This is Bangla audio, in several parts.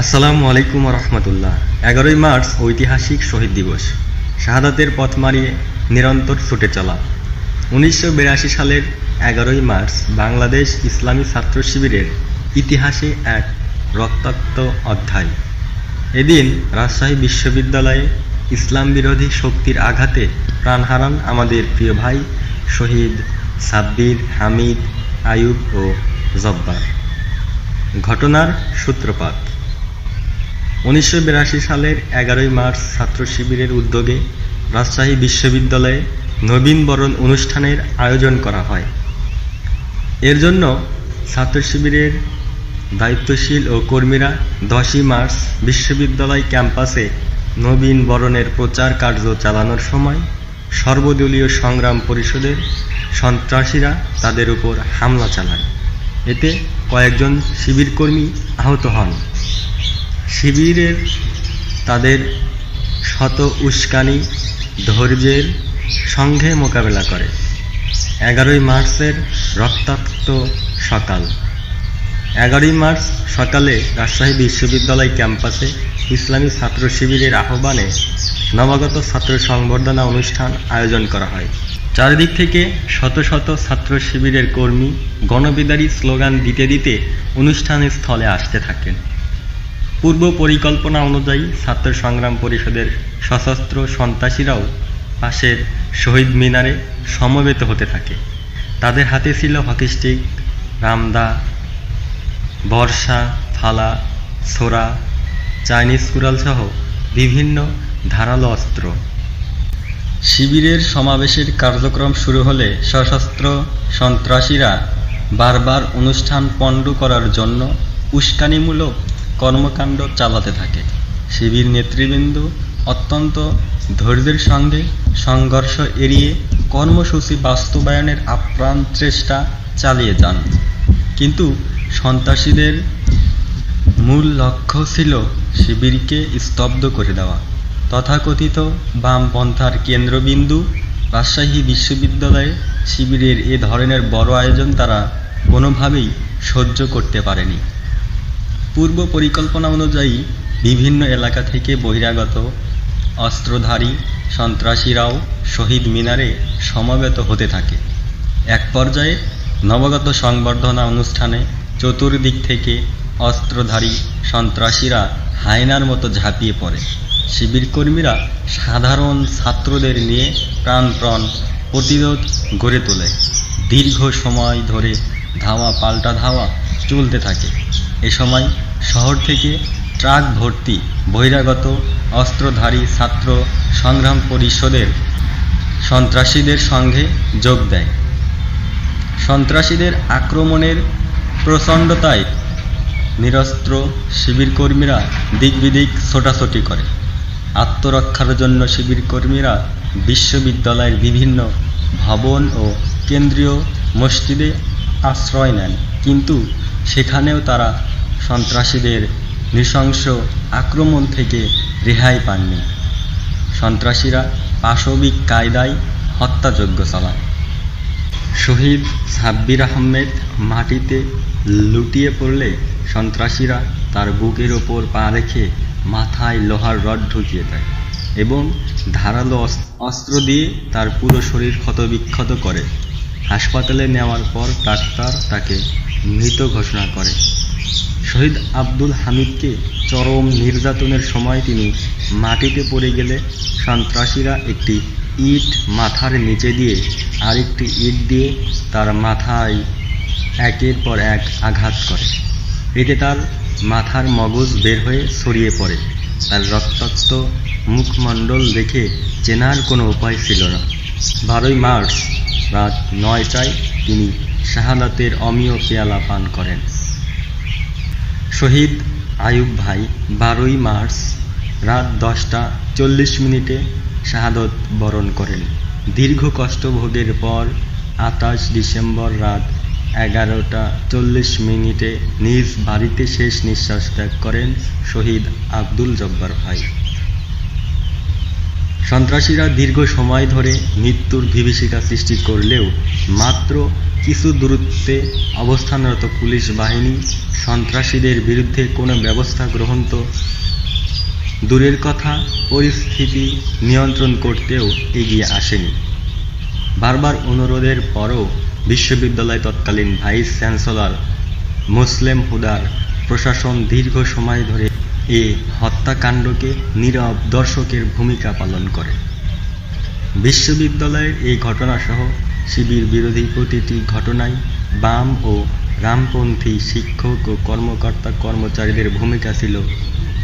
আসসালামু আলাইকুম রহমতুল্লাহ। এগারোই মার্চ, ঐতিহাসিক শহীদ দিবস। শাহাদাতের পথ মারিয়ে নিরন্তর ছুটে চলা। উনিশশো বিরাশি সালের এগারোই মার্চ, বাংলাদেশ ইসলামী ছাত্র শিবিরের ইতিহাসে এক রক্তাক্ত অধ্যায়। এদিন রাজশাহী বিশ্ববিদ্যালয়ে ইসলাম বিরোধী শক্তির আঘাতে প্রাণ হারান আমাদের প্রিয় ভাই শহীদ সাব্বির, হামিদ আয়ুব ও জব্বার। ঘটনার সূত্রপাত। উনিশশো বিরাশি সালের এগারোই মার্চ ছাত্র শিবিরের উদ্যোগে রাজশাহী বিশ্ববিদ্যালয়ে নবীনবরণ অনুষ্ঠানের আয়োজন করা হয়। এর জন্য ছাত্র শিবিরের দায়িত্বশীল ও কর্মীরা দশই মার্চ বিশ্ববিদ্যালয় ক্যাম্পাসে নবীন বরণের প্রচার কার্য চালানোর সময় সর্বদলীয় সংগ্রাম পরিষদের সন্ত্রাসীরা তাদের উপর হামলা চালায়। এতে কয়েকজন শিবিরকর্মী আহত হন। শিবিরের তাদের শত উস্কানি, ধৈর্যের সঙ্গে মোকাবেলা করে। এগারোই মার্চের রক্তাক্ত সকাল। এগারোই মার্চ সকালে রাজশাহী বিশ্ববিদ্যালয় ক্যাম্পাসে ইসলামী ছাত্র শিবিরের আহ্বানে নবাগত ছাত্র সংবর্ধনা অনুষ্ঠান আয়োজন করা হয়। চারিদিক থেকে শত শত ছাত্র শিবিরের কর্মী গণবিদারী স্লোগান দিতে দিতে অনুষ্ঠানের স্থলে আসতে থাকেন। পূর্ব পরিকল্পনা অনুযায়ী ছাত্র সংগ্রাম পরিষদের সশস্ত্র সন্ত্রাসীরাও পাশের শহীদ মিনারে সমবেত হতে থাকে। তাদের হাতে ছিল হকিস্টিক রামদা, বর্ষা, থালা ছোরা চাইনিজ কুড়াল সহ বিভিন্ন ধারালো অস্ত্র। শিবিরের সমাবেশের কার্যক্রম শুরু হলে সশস্ত্র সন্ত্রাসীরা বারবার অনুষ্ঠান পণ্ড করার জন্য উস্কানিমূলক কর্মকাণ্ড চালাতে থাকে। শিবির নেতৃবৃন্দ অত্যন্ত ধৈর্যের সঙ্গে সংঘর্ষ এড়িয়ে কর্মসূচি বাস্তবায়নের আপ্রাণ চেষ্টা চালিয়ে যান। কিন্তু সন্ত্রাসীদের মূল লক্ষ্য ছিল শিবিরকে স্তব্ধ করে দেওয়া। তথাকথিত বামপন্থার কেন্দ্রবিন্দু, রাজশাহী বিশ্ববিদ্যালয়ে শিবিরের এ ধরনের বড় আয়োজন তারা কোনোভাবেই সহ্য করতে পারেনি। পূর্ব পরিকল্পনা অনুযায়ী বিভিন্ন এলাকা থেকে বহিরাগত অস্ত্রধারী সন্ত্রাসীরাও শহীদ মিনারে সমবেত হতে থাকে। এক পর্যায়ে নবগত সংবর্ধনা অনুষ্ঠানে চতুর্দিক থেকে অস্ত্রধারী সন্ত্রাসীরা হায়নার মতো ঝাঁপিয়ে পড়ে। শিবির কর্মীরা সাধারণ ছাত্রদের নিয়ে প্রাণপ্রণ প্রতিরোধ গড়ে তোলে। দীর্ঘ সময় ধরে ধাওয়া, পাল্টা ধাওয়া চলতে থাকে। এ সময় শহর থেকে ট্রাক ভর্তি বহিরাগত অস্ত্রধারী ছাত্র সংগ্রাম পরিষদের সন্ত্রাসীদের সঙ্গে যোগ দেয়। সন্ত্রাসীদের আক্রমণের প্রচণ্ডতায় নিরস্ত্র শিবির কর্মীরা দিক বিদিক ছোটাছুটি করে। আত্মরক্ষার জন্য শিবিরকর্মীরা বিশ্ববিদ্যালয়ের বিভিন্ন ভবন ও কেন্দ্রীয় মসজিদে আশ্রয় নেন। কিন্তু সেখানেও তারা সন্ত্রাসীদের নৃশংস আক্রমণ থেকে রেহাই পাননি। সন্ত্রাসীরা পাশবিক কায়দায় হত্যাযজ্ঞ চালায়। শহীদ সাব্বির আহমেদ মাটিতে লুটিয়ে পড়লে সন্ত্রাসীরা তার বুকের ওপর পা রেখে মাথায় লোহার রড ঢুকিয়ে দেয় এবং ধারালো অস্ত্র দিয়ে তার পুরো শরীর ক্ষতবিক্ষত করে। হাসপাতালে নেওয়ার পর ডাক্তার তাকে মৃত ঘোষণা করে। শহীদ আব্দুল হামিদকে চরম নির্যাতনের সময় তিনি মাটিতে পড়ে গেলে সন্ত্রাসীরা একটি ইট মাথার নিচে দিয়ে আরেকটি ইট দিয়ে তার মাথায় একের পর এক আঘাত করে। এতে তার মাথার মগজ বের হয়ে ছড়িয়ে পড়ে। তার রক্তাক্ত মুখমণ্ডল দেখে চেনার কোনো উপায় ছিল না। বারোই মার্চ রাত নয়টায় তিনি শাহাদাতের অমীয় পেয়ালা পান করেন। শহীদ আয়ুব ভাই, বারোই মার্চ রাত দশটা চল্লিশ মিনিটে শাহাদত বরণ করেন। দীর্ঘ কষ্টভোগের পর আঠাশ ডিসেম্বর রাত এগারোটা চল্লিশ মিনিটে নিজ বাড়িতে শেষ নিঃশ্বাস ত্যাগ করেন শহীদ আব্দুল জব্বার ভাই। সন্ত্রাসীরা দীর্ঘ সময় ধরে মৃত্যুর বিভীষিকা সৃষ্টি করলেও মাত্র কিছু দূরত্বে অবস্থানরত পুলিশ বাহিনী সন্ত্রাসীদের বিরুদ্ধে কোনো ব্যবস্থা গ্রহণ তো দূরের কথা, পরিস্থিতি নিয়ন্ত্রণ করতেও এগিয়ে আসেনি। বারবার অনুরোধের পরও বিশ্ববিদ্যালয় তৎকালীন ভাইস চ্যান্সেলর মুসলেম হুদার প্রশাসন দীর্ঘ সময় ধরে এ হত্যাকাণ্ডকে নীরব দর্শকের ভূমিকা পালন করে। বিশ্ববিদ্যালয়ের এই ঘটনাসহ শিবির বিরোধী প্রতিটি ঘটনায় বাম ও রামপন্থী শিক্ষক ও কর্মকর্তা কর্মচারীদের ভূমিকা ছিল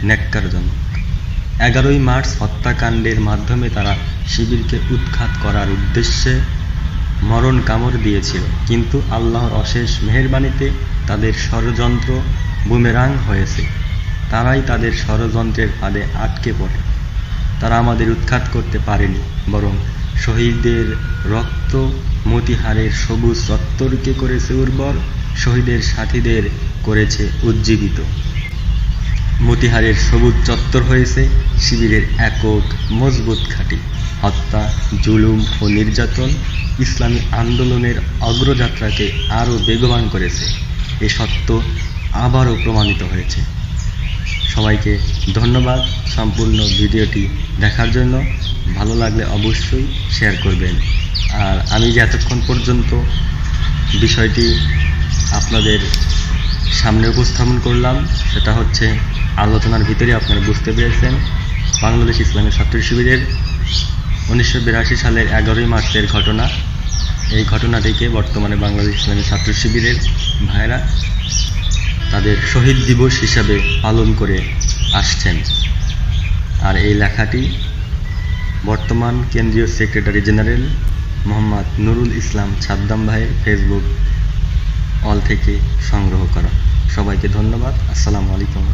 ন্যাক্কারজনক এগারোই মার্চ হত্যাকাণ্ডের মাধ্যমে তারা শিবিরকে উৎখাত করার উদ্দেশ্যে মরণ কামড় দিয়েছিল। কিন্তু আল্লাহর অশেষ মেহেরবানিতে তাদের ষড়যন্ত্র বুমেরাং হয়েছে। তারাই তাদের ষড়যন্ত্রের ফাঁদে আটকে পড়ে। তারা আমাদের উৎখাত করতে পারেনি, বরং শহীদদের রক্ত মতিহারের সবুজ চত্বরকে করেছে উর্বর, শহীদের সাথীদের করেছে উজ্জীবিত। মতিহারের সবুজ চত্বর হয়েছে শিবিরের একক মজবুত ঘাঁটি। হত্যা, জুলুম ও নির্যাতন ইসলামী আন্দোলনের অগ্রযাত্রাকে আরও বেগবান করেছে। এ সত্য আবারও প্রমাণিত হয়েছে। সবাইকে ধন্যবাদ সম্পূর্ণ ভিডিওটি দেখার জন্য। ভালো লাগলে অবশ্যই শেয়ার করবেন। আর আমি যে এতক্ষণ পর্যন্ত বিষয়টি আপনাদের সামনে উপস্থাপন করলাম, সেটা হচ্ছে আলোচনার ভিতরে আপনারা বুঝতে পেরেছেন, বাংলাদেশ ইসলামী ছাত্র শিবিরের উনিশশো বিরাশি সালের এগারোই মার্চের ঘটনা। এই ঘটনাটিকে বর্তমানে বাংলাদেশ ইসলামী ছাত্র শিবিরের ভাইরা তাদের শহীদ দিবস হিসাবে পালন করে আসছেন। আর এই লেখাটি বর্তমান কেন্দ্রীয় সেক্রেটারি জেনারেল মোহাম্মদ নুরুল ইসলাম ছাদ্দাম ভাইয়ের ফেসবুক অল থেকে সংগ্রহ করা। সবাইকে ধন্যবাদ। আসসালামু আলাইকুম